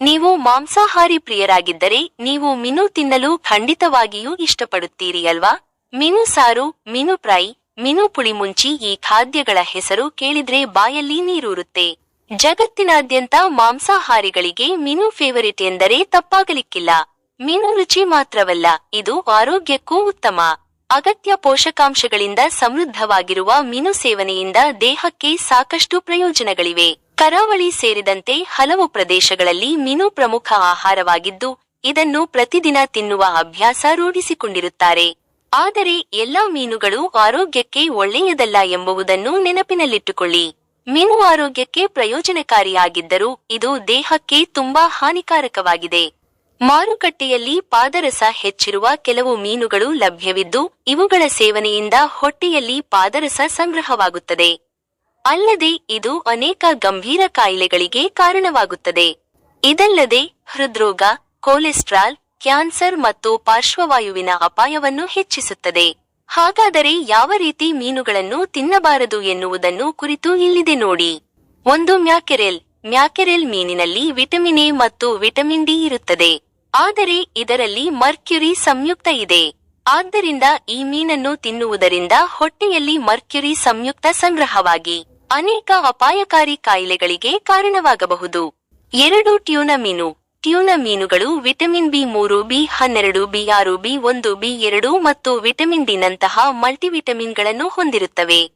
ನೀವು ಮಾಂಸಾಹಾರಿ ಪ್ರಿಯರಾಗಿದ್ದರೆ ನೀವು ಮೀನು ತಿನ್ನಲು ಖಂಡಿತವಾಗಿಯೂ ಇಷ್ಟಪಡುತ್ತೀರಿ ಅಲ್ವಾ? ಮೀನು ಸಾರು, ಮೀನು ಫ್ರೈ, ಮೀನು ಪುಳಿಮುಂಚಿ ಈ ಖಾದ್ಯಗಳ ಹೆಸರು ಕೇಳಿದ್ರೆ ಬಾಯಲ್ಲಿ ನೀರೂರುತ್ತೆ. ಜಗತ್ತಿನಾದ್ಯಂತ ಮಾಂಸಾಹಾರಿಗಳಿಗೆ ಮೀನು ಫೇವರಿಟ್ ಎಂದರೆ ತಪ್ಪಾಗಲಿಕ್ಕಿಲ್ಲ. ಮೀನು ರುಚಿ ಮಾತ್ರವಲ್ಲ, ಇದು ಆರೋಗ್ಯಕ್ಕೂ ಉತ್ತಮ. ಅಗತ್ಯ ಪೋಷಕಾಂಶಗಳಿಂದ ಸಮೃದ್ಧವಾಗಿರುವ ಮೀನು ಸೇವನೆಯಿಂದ ದೇಹಕ್ಕೆ ಸಾಕಷ್ಟು ಪ್ರಯೋಜನಗಳಿವೆ. ಕರಾವಳಿ ಸೇರಿದಂತೆ ಹಲವು ಪ್ರದೇಶಗಳಲ್ಲಿ ಮೀನು ಪ್ರಮುಖ ಆಹಾರವಾಗಿದ್ದು, ಇದನ್ನು ಪ್ರತಿದಿನ ತಿನ್ನುವ ಅಭ್ಯಾಸ ರೂಢಿಸಿಕೊಂಡಿರುತ್ತಾರೆ. ಆದರೆ ಎಲ್ಲಾ ಮೀನುಗಳು ಆರೋಗ್ಯಕ್ಕೆ ಒಳ್ಳೆಯದಲ್ಲ ಎಂಬುದನ್ನು ನೆನಪಿನಲ್ಲಿಟ್ಟುಕೊಳ್ಳಿ. ಮೀನು ಆರೋಗ್ಯಕ್ಕೆ ಪ್ರಯೋಜನಕಾರಿಯಾಗಿದ್ದರೂ ಇದು ದೇಹಕ್ಕೆ ತುಂಬಾ ಹಾನಿಕಾರಕವಾಗಿದೆ. ಮಾರುಕಟ್ಟೆಯಲ್ಲಿ ಪಾದರಸ ಹೆಚ್ಚಿರುವ ಕೆಲವು ಮೀನುಗಳು ಲಭ್ಯವಿದ್ದು, ಇವುಗಳ ಸೇವನೆಯಿಂದ ಹೊಟ್ಟೆಯಲ್ಲಿ ಪಾದರಸ ಸಂಗ್ರಹವಾಗುತ್ತದೆ. ಅಲ್ಲದೆ ಇದು ಅನೇಕ ಗಂಭೀರ ಕಾಯಿಲೆಗಳಿಗೆ ಕಾರಣವಾಗುತ್ತದೆ. ಇದಲ್ಲದೆ ಹೃದ್ರೋಗ, ಕೊಲೆಸ್ಟ್ರಾಲ್, ಕ್ಯಾನ್ಸರ್ ಮತ್ತು ಪಾರ್ಶ್ವವಾಯುವಿನ ಅಪಾಯವನ್ನು ಹೆಚ್ಚಿಸುತ್ತದೆ. ಹಾಗಾದರೆ ಯಾವ ರೀತಿ ಮೀನುಗಳನ್ನು ತಿನ್ನಬಾರದು ಎನ್ನುವುದನ್ನು ಕುರಿತು ಇಲ್ಲಿದೆ ನೋಡಿ. ಒಂದು ಮ್ಯಾಕೆರೆಲ್. ಮ್ಯಾಕೆರೆಲ್ ಮೀನಿನಲ್ಲಿ ವಿಟಮಿನ್ ಎ ಮತ್ತು ವಿಟಮಿನ್ ಡಿ ಇರುತ್ತದೆ. ಆದರೆ ಇದರಲ್ಲಿ ಮರ್ಕ್ಯುರಿ ಸಂಯುಕ್ತ ಇದೆ. ಆದ್ದರಿಂದ ಈ ಮೀನನ್ನು ತಿನ್ನುವುದರಿಂದ ಹೊಟ್ಟೆಯಲ್ಲಿ ಮರ್ಕ್ಯುರಿ ಸಂಯುಕ್ತ ಸಂಗ್ರಹವಾಗಿ. ಅನೇಕ ಅಪಾಯಕಾರಿ ಕಾಯಿಲೆಗಳಿಗೆ ಕಾರಣವಾಗಬಹುದು. ಎರಡು ಟ್ಯೂನ ಮೀನು. ಟ್ಯೂನ ಮೀನುಗಳು ವಿಟಮಿನ್ ಬಿ ಮೂರು, ಬಿ ಹನ್ನೆರಡು, ಬಿ ಆರು, ಬಿ ಒಂದು, ಬಿ ಎರಡು ಮತ್ತು ವಿಟಮಿನ್ ಡಿ ನಂತಹ ಮಲ್ಟಿವಿಟಮಿನ್ಗಳನ್ನು ಹೊಂದಿರುತ್ತವೆ.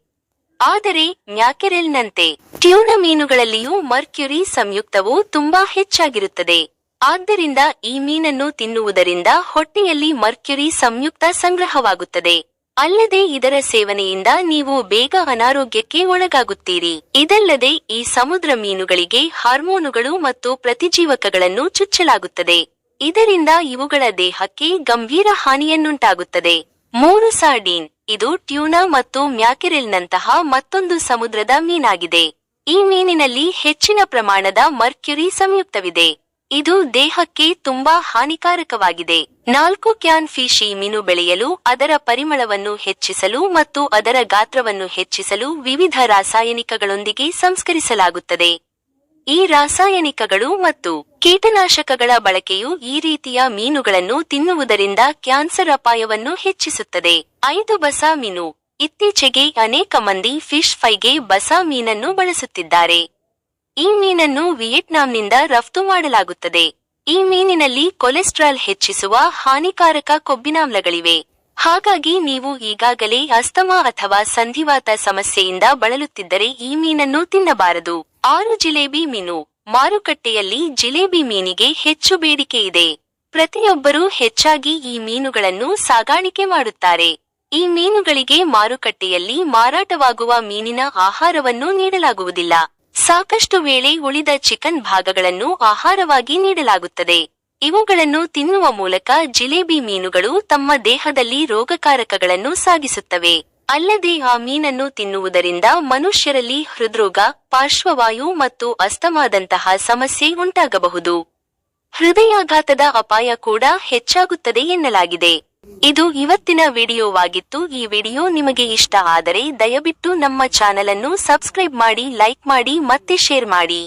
ಆದರೆ ಮ್ಯಾಕೆರೆಲ್ನಂತೆ ಟ್ಯೂನ ಮೀನುಗಳಲ್ಲಿಯೂ ಮರ್ಕ್ಯುರಿ ಸಂಯುಕ್ತವು ತುಂಬಾ ಹೆಚ್ಚಾಗಿರುತ್ತದೆ. ಆದ್ದರಿಂದ ಈ ಮೀನನ್ನು ತಿನ್ನುವುದರಿಂದ ಹೊಟ್ಟೆಯಲ್ಲಿ ಮರ್ಕ್ಯುರಿ ಸಂಯುಕ್ತ ಸಂಗ್ರಹವಾಗುತ್ತದೆ. ಅಲ್ಲದೆ ಇದರ ಸೇವನೆಯಿಂದ ನೀವು ಬೇಗ ಅನಾರೋಗ್ಯಕ್ಕೆ ಒಳಗಾಗುತ್ತೀರಿ. ಇದಲ್ಲದೆ ಈ ಸಮುದ್ರ ಮೀನುಗಳಿಗೆ ಹಾರ್ಮೋನುಗಳು ಮತ್ತು ಪ್ರತಿಜೀವಕಗಳನ್ನು ಚುಚ್ಚಲಾಗುತ್ತದೆ. ಇದರಿಂದ ಇವುಗಳ ದೇಹಕ್ಕೆ ಗಂಭೀರ ಹಾನಿಯನ್ನುಂಟಾಗುತ್ತದೆ. ಮೂರು ಸಾರ್ಡೀನ್, ಇದು ಟ್ಯೂನಾ ಮತ್ತು ಮ್ಯಾಕೆರೆಲ್ನಂತಹ ಮತ್ತೊಂದು ಸಮುದ್ರದ ಮೀನಾಗಿದೆ. ಈ ಮೀನಿನಲ್ಲಿ ಹೆಚ್ಚಿನ ಪ್ರಮಾಣದ ಮರ್ಕ್ಯುರಿ ಸಂಯುಕ್ತವಿದೆ. ಇದು ದೇಹಕ್ಕೆ ತುಂಬಾ ಹಾನಿಕಾರಕವಾಗಿದೆ. ನಾಲ್ಕು ಕ್ಯಾನ್ ಫಿಶಿ ಮೀನು ಬೆಳೆಯಲು ಅದರ ಪರಿಮಳವನ್ನು ಹೆಚ್ಚಿಸಲು ಮತ್ತು ಅದರ ಗಾತ್ರವನ್ನು ಹೆಚ್ಚಿಸಲು ವಿವಿಧ ರಾಸಾಯನಿಕಗಳೊಂದಿಗೆ ಸಂಸ್ಕರಿಸಲಾಗುತ್ತದೆ. ಈ ರಾಸಾಯನಿಕಗಳು ಮತ್ತು ಕೀಟನಾಶಕಗಳ ಬಳಕೆಯು ಈ ರೀತಿಯ ಮೀನುಗಳನ್ನು ತಿನ್ನುವುದರಿಂದ ಕ್ಯಾನ್ಸರ್ ಅಪಾಯವನ್ನು ಹೆಚ್ಚಿಸುತ್ತದೆ. ಐದು ಬಸ ಮೀನು. ಇತ್ತೀಚೆಗೆ ಅನೇಕ ಮಂದಿ ಫಿಶ್ ಫೈಗೆ ಬಸ ಮೀನನ್ನು ಬಳಸುತ್ತಿದ್ದಾರೆ. ಈ ಮೀನನ್ನು ವಿಯೆಟ್ನಾಂನಿಂದ ರಫ್ತು ಮಾಡಲಾಗುತ್ತದೆ. ಈ ಮೀನಿನಲ್ಲಿ ಕೊಲೆಸ್ಟ್ರಾಲ್ ಹೆಚ್ಚಿಸುವ ಹಾನಿಕಾರಕ ಕೊಬ್ಬಿನಾಮ್ಲಗಳಿವೆ. ಹಾಗಾಗಿ ನೀವು ಈಗಾಗಲೇ ಅಸ್ತಮಾ ಅಥವಾ ಸಂಧಿವಾತ ಸಮಸ್ಯೆಯಿಂದ ಬಳಲುತ್ತಿದ್ದರೆ ಈ ಮೀನನ್ನು ತಿನ್ನಬಾರದು. ಆರು ಜಿಲೇಬಿ ಮೀನು, ಮಾರುಕಟ್ಟೆಯಲ್ಲಿ ಜಿಲೇಬಿ ಮೀನಿಗೆ ಹೆಚ್ಚು ಬೇಡಿಕೆ ಇದೆ. ಪ್ರತಿಯೊಬ್ಬರೂ ಹೆಚ್ಚಾಗಿ ಈ ಮೀನುಗಳನ್ನು ಸಾಗಾಣಿಕೆ ಮಾಡುತ್ತಾರೆ. ಈ ಮೀನುಗಳಿಗೆ ಮಾರುಕಟ್ಟೆಯಲ್ಲಿ ಮಾರಾಟವಾಗುವ ಮೀನಿನ ಆಹಾರವನ್ನು ನೀಡಲಾಗುವುದಿಲ್ಲ. ಸಾಕಷ್ಟು ವೇಳೆ ಉಳಿದ ಚಿಕನ್ ಭಾಗಗಳನ್ನು ಆಹಾರವಾಗಿ ನೀಡಲಾಗುತ್ತದೆ. ಇವುಗಳನ್ನು ತಿನ್ನುವ ಮೂಲಕ ಜಿಲೇಬಿ ಮೀನುಗಳು ತಮ್ಮ ದೇಹದಲ್ಲಿ ರೋಗಕಾರಕಗಳನ್ನು ಸಾಗಿಸುತ್ತವೆ. ಅಲ್ಲದೆ ಆ ಮೀನನ್ನು ತಿನ್ನುವುದರಿಂದ ಮನುಷ್ಯರಲ್ಲಿ ಹೃದ್ರೋಗ, ಪಾರ್ಶ್ವವಾಯು ಮತ್ತು ಅಸ್ತಮಾದಂತಹ ಸಮಸ್ಯೆ ಉಂಟಾಗಬಹುದು. ಹೃದಯಾಘಾತದ ಅಪಾಯ ಕೂಡ ಹೆಚ್ಚಾಗುತ್ತದೆ ಎನ್ನಲಾಗಿದೆ. ಇದು ಇವತ್ತಿನ ವಿಡಿಯೋವಾಗಿತ್ತು. ಈ ವಿಡಿಯೋ ನಿಮಗೆ ಇಷ್ಟ ಆದರೆ ದಯವಿಟ್ಟು ನಮ್ಮ ಚಾನಲ್ ಅನ್ನು ಸಬ್ಸ್ಕ್ರೈಬ್ ಮಾಡಿ, ಲೈಕ್ ಮಾಡಿ ಮತ್ತೆ ಶೇರ್ ಮಾಡಿ.